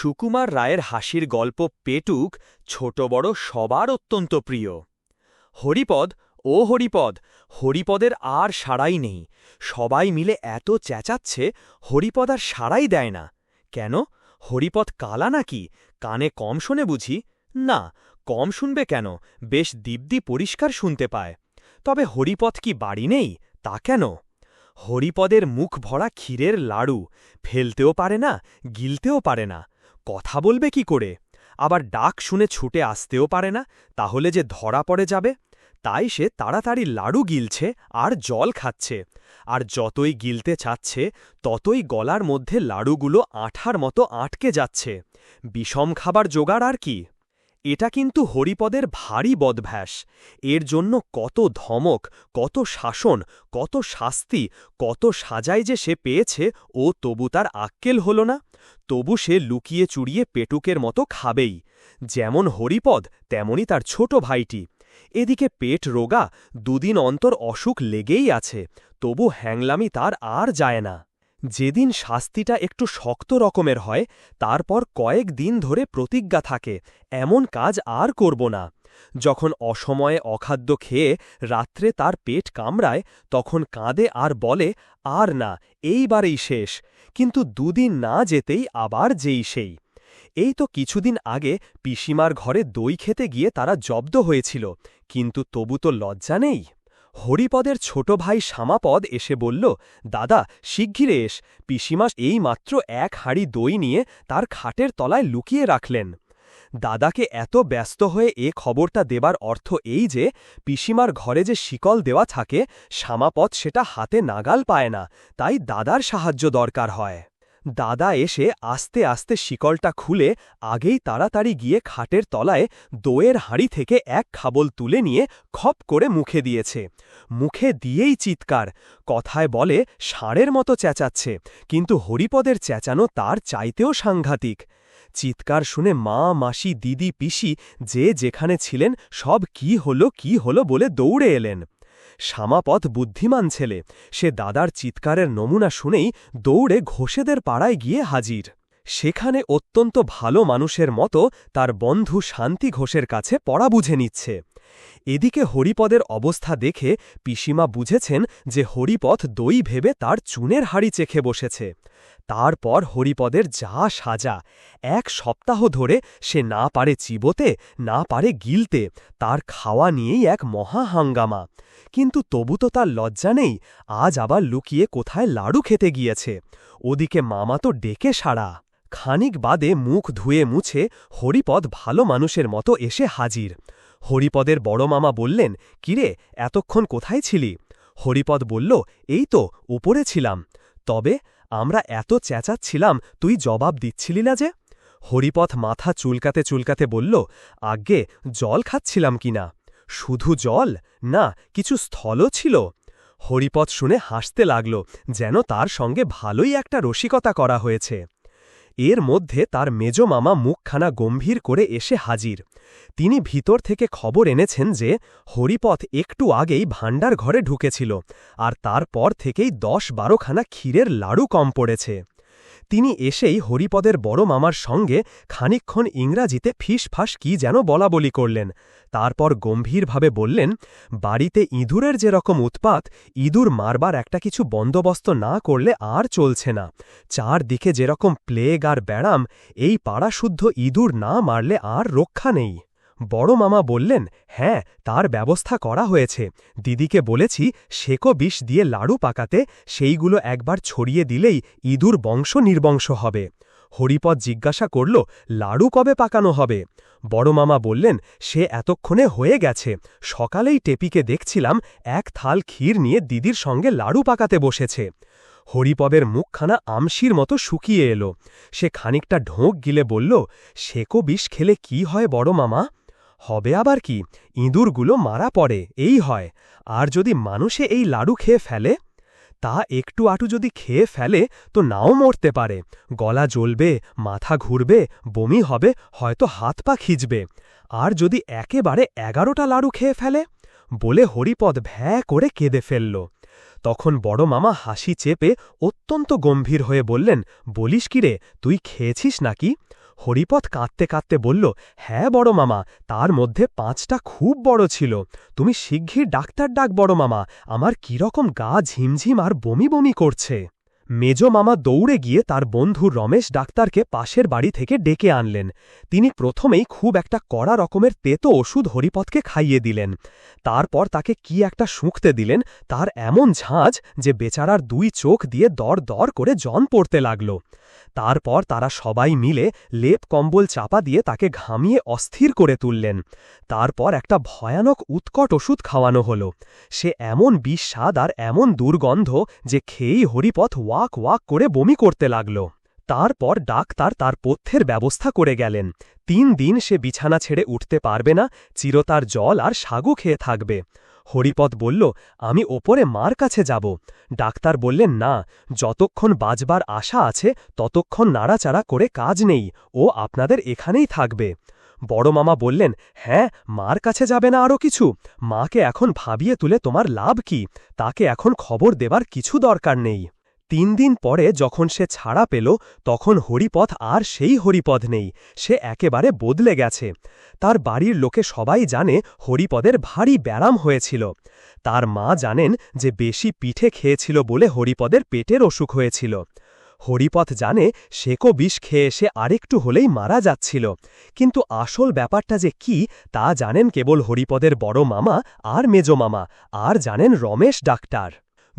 সুকুমার রায়ের হাসির গল্প পেটুক ছোট বড় সবার অত্যন্ত প্রিয়। হরিপদ, ও হরিপদ, হরিপদের আর সাড়াই নেই। সবাই মিলে এত চেঁচাচ্ছে, হরিপদ আর সাড়াই দেয় না। কেন? হরিপদ কালা নাকি? কানে কম শোনে বুঝি। না, কম শুনবে কেন? বেশ দিব্যি পরিষ্কার শুনতে পায়। তবে হরিপদ কি বাড়ি নেই? তা কেন? হরিপদের মুখ ভরা ক্ষীরের লাড়ু, ফেলতেও পারে না, গিলতেও পারে না। কথা বলবে কি করে? আবার ডাক শুনে ছুটে আসতেও পারে না, তাহলে যে ধরা পড়ে যাবে? তাই সে তাড়াতাড়ি লাড়ু গিলছে আর জল খাচ্ছে, আর যতই গিলতে চাচ্ছে, ততই গলার মধ্যে লাড়ুগুলো আঠার মতো আটকে যাচ্ছে। বিষম খাবার জোগাড় আর কি? এটা কিন্তু হরিপদের ভারী বদভ্যাস। এর জন্য কত ধমক, কত শাসন, কত শাস্তি, কত সাজাই যে সে পেয়েছে, ও তবু তার আক্কেল হল না। তবু সে লুকিয়ে চুড়িয়ে পেটুকের মতো খাবেই। যেমন হরিপদ, তেমনি তার ছোট ভাইটি। এদিকে পেট রোগা, দুদিন অন্তর অসুখ লেগেই আছে, তবু হ্যাংলামি তার আর যায় না। যেদিন শাস্তিটা একটু শক্ত রকমের হয়, তারপর কয়েক দিন ধরে প্রতিজ্ঞা থাকে, এমন কাজ আর করব না। যখন অসময়ে অখাদ্য খেয়ে রাত্রে তার পেট কামড়ায়, তখন কাঁদে আর বলে, আর না, এইবারেই শেষ। কিন্তু দুদিন না যেতেই আবার যেই সেই। এই তো কিছুদিন আগে পিসিমার ঘরে দই খেতে গিয়ে তারা জব্দ হয়েছিল, কিন্তু তবু তো লজ্জা নেই। হরিপদের ছোট ভাই শ্যামাপদ এসে বলল, দাদা, শিগগিরে এস। পিসিমা এই মাত্র এক হাড়ি দই নিয়ে তার খাটের তলায় লুকিয়ে রাখলেন। দাদাকে এত ব্যস্ত হয়ে এ খবরটা দেবার অর্থ এই যে, পিসিমার ঘরে যে শিকল দেওয়া থাকে, শ্যামাপদ সেটা হাতে নাগাল পায় না, তাই দাদার সাহায্য দরকার হয়। দাদা এসে আস্তে আস্তে শিকলটা খুলে আগেই তাড়াতাড়ি গিয়ে খাটের তলায় দোয়ের হাঁড়ি থেকে এক খাবল তুলে নিয়ে খপ করে মুখে দিয়েছে। মুখে দিয়েই চিৎকার, কথায় বলে ষাঁড়ের মতো চেঁচাচ্ছে, কিন্তু হরিপদের চেঁচানো তার চাইতেও সাংঘাতিক। চিৎকার শুনে মা, মাসি, দিদি, পিসি যে যেখানে ছিলেন সব কি হলো কি হলো বলে দৌড়ে এলেন। শ্যামাপথ বুদ্ধিমান ছেলে। সে দাদার চিৎকারের নমুনা শুনেই দৌড়ে ঘোষেদের পাড়ায় গিয়ে হাজির। সেখানে অত্যন্ত ভালো মানুষের মতো তার বন্ধু শান্তি ঘোষের কাছে পড়া বুঝে নিচ্ছে। এদিকে হরিপদের অবস্থা দেখে পিসিমা বুঝেছেন যে হরিপথ দই ভেবে তার চুনের হাড়ি চেখে বসেছে। তারপর হরিপদের যা সাজা, এক সপ্তাহ ধরে সে না পারে চিবোতে, না পারে গিলতে, তার খাওয়া নিয়েই এক মহা হাঙ্গামা। কিন্তু তবু তো তার লজ্জা নেই, আজ আবার লুকিয়ে কোথায় লাড়ু খেতে গিয়েছে। ওদিকে মামা তো ডেকে সাড়া। খানিক বাদে মুখ ধুয়ে মুছে হরিপদ ভালো মানুষের মতো এসে হাজির। হরিপদের বড় মামা বললেন, কিরে, এতক্ষণ কোথায় ছিলি? হরিপদ বলল, এই তো, উপরে ছিলাম। তবে আমরা এত চেঁচাচ্ছিলাম, তুই জবাব দিচ্ছিলি না যে? হরিপথ মাথা চুলকাতে চুলকাতে বলল, আজ্ঞে, জল খাচ্ছিলাম কিনা শুধু জল? না, কিছু স্থলও ছিল। হরিপথ শুনে হাসতে লাগল, যেন তার সঙ্গে ভালোই একটা রসিকতা করা হয়েছে। এর মধ্যে তার মেজ মামা মুখখানা গম্ভীর করে এসে হাজির। তিনি ভিতর থেকে খবর এনেছেন যে হরিপথ একটু আগেই ভাণ্ডার ঘরে ঢুকেছিল, আর তারপর থেকেই দশ বারোখানা ক্ষীরের লাড়ু কম পড়েছে। তিনি এসেই হরিপদের বড় মামার সঙ্গে খানিক্ষণ ইংরাজিতে ফিসফাস কি যেন বলা বলি করলেন। তারপর গম্ভীরভাবে বললেন, বাড়িতে ইঁদুরের যেরকম উৎপাত, ইঁদুর মারবার একটা কিছু বন্দোবস্ত না করলে আর চলছে না। চারদিকে যেরকম প্লেগ আর ব্যারাম, এই পাড়াশুদ্ধ ইঁদুর না মারলে আর রক্ষা নেই। বড় মামা বললেন হ্যাঁ তার ব্যবস্থা করা হয়েছে। দিদিকে বলেছি শেকো বিষ দিয়ে লাড়ু পাকাতে, সেইগুলো একবার ছড়িয়ে দিলেই ইঁদুর বংশ নির্বংশ হবে। হরিপদ জিজ্ঞাসা করল, লাড়ু কবে পাকানো হবে? বড় মামা বললেন, সে এতক্ষণে হয়ে গেছে। সকালেই টেপিকে দেখছিলাম, এক থাল ক্ষীর নিয়ে দিদির সঙ্গে লাড়ু পাকাতে বসেছে। হরিপবের মুখখানা আমশির মতো শুকিয়ে এলো। সে খানিকটা ঢোঁক গিলে বলল শেকো বিষ খেলে কি হয় বড় মামা? হবে আবার কি? ইঁদুরগুলো মারা পড়ে, এই হয়। আর যদি মানুষে এই লাড়ু খেয়ে ফেলে? তা একটু আটু যদি খেয়ে ফেলে, তো নাও মরতে পারে। গলা জ্বলবে, মাথা ঘুরবে, বমি হবে, হয়তো হাত পা খিচবে। আর যদি একেবারে এগারোটা লাড়ু খেয়ে ফেলে? বলে হরিপদ ভ্যা করে কেঁদে ফেলল। তখন বড় মামা হাসি চেপে অত্যন্ত গম্ভীর হয়ে বললেন, বলিস কিরে তুই খেয়েছিস নাকি? হরিপদ কাঁদতে কাঁদতে বলল হ্যাঁ বড় মামা, তার মধ্যে পাঁচটা খুব বড় ছিল। তুমি শিগগির ডাক্তার ডাক বড় মামা, আমার কীরকম গা ঝিমঝিম আর বমি বমি করছে। মেজ মামা দৌড়ে গিয়ে তার বন্ধু রমেশ ডাক্তারকে পাশের বাড়ি থেকে ডেকে আনলেন। তিনি প্রথমেই খুব একটা কড়া রকমের তেতো ওষুধ হরিপথকে খাইয়ে দিলেন। তারপর তাকে কি একটা শুঁকতে দিলেন, তার এমন ঝাঁঝ যে বেচারার দুই চোখ দিয়ে দর দর করে জন পড়তে লাগল। তারপর তারা সবাই মিলে লেপ কম্বল চাপা দিয়ে তাকে ঘামিয়ে অস্থির করে তুললেন। তারপর একটা ভয়ানক উৎকট ওষুধ খাওয়ানো হল। সে এমন বিস্বাদ আর এমন দুর্গন্ধ যে খেয়েই হরিপথ ওয়াক ওয়াক করে বমি করতে লাগল। তারপর ডাক্তার তার পথ্যের ব্যবস্থা করে গেলেন। তিন দিন সে বিছানা ছেড়ে উঠতে পারবে না, চিরতার জল আর সাগু খেয়ে থাকবে। হরিপদ বলল, আমি ওপরে মার কাছে যাব। ডাক্তার বললেন, না, যতক্ষণ বাজবার আশা আছে, ততক্ষণ নাড়াচাড়া করে কাজ নেই, ও আপনাদের এখানেই থাকবে। বড় মামা বললেন হ্যাঁ মার কাছে যাবে না আরও কিছু। মাকে এখন ভাবিয়ে তুলে তোমার লাভ কি? তাকে এখন খবর দেবার কিছু দরকার নেই। তিন দিন পরে যখন সে ছাড়া পেল, তখন হরিপথ আর সেই হরিপদ নেই। সে একেবারে বদলে গেছে। তার বাড়ির লোকে সবাই জানে হরিপদের ভারী ব্যারাম হয়েছিল। তার মা জানেন যে বেশি পিঠে খেয়েছিল বলে হরিপদের পেটের অসুখ হয়েছিল। হরিপথ জানে শেকো বিষ খেয়ে সে আরেকটু হলেই মারা যাচ্ছিল। কিন্তু আসল ব্যাপারটা যে কি, তা জানেন কেবল হরিপদের বড় মামা আর মেজ মামা, আর জানেন রমেশ ডাক্তার।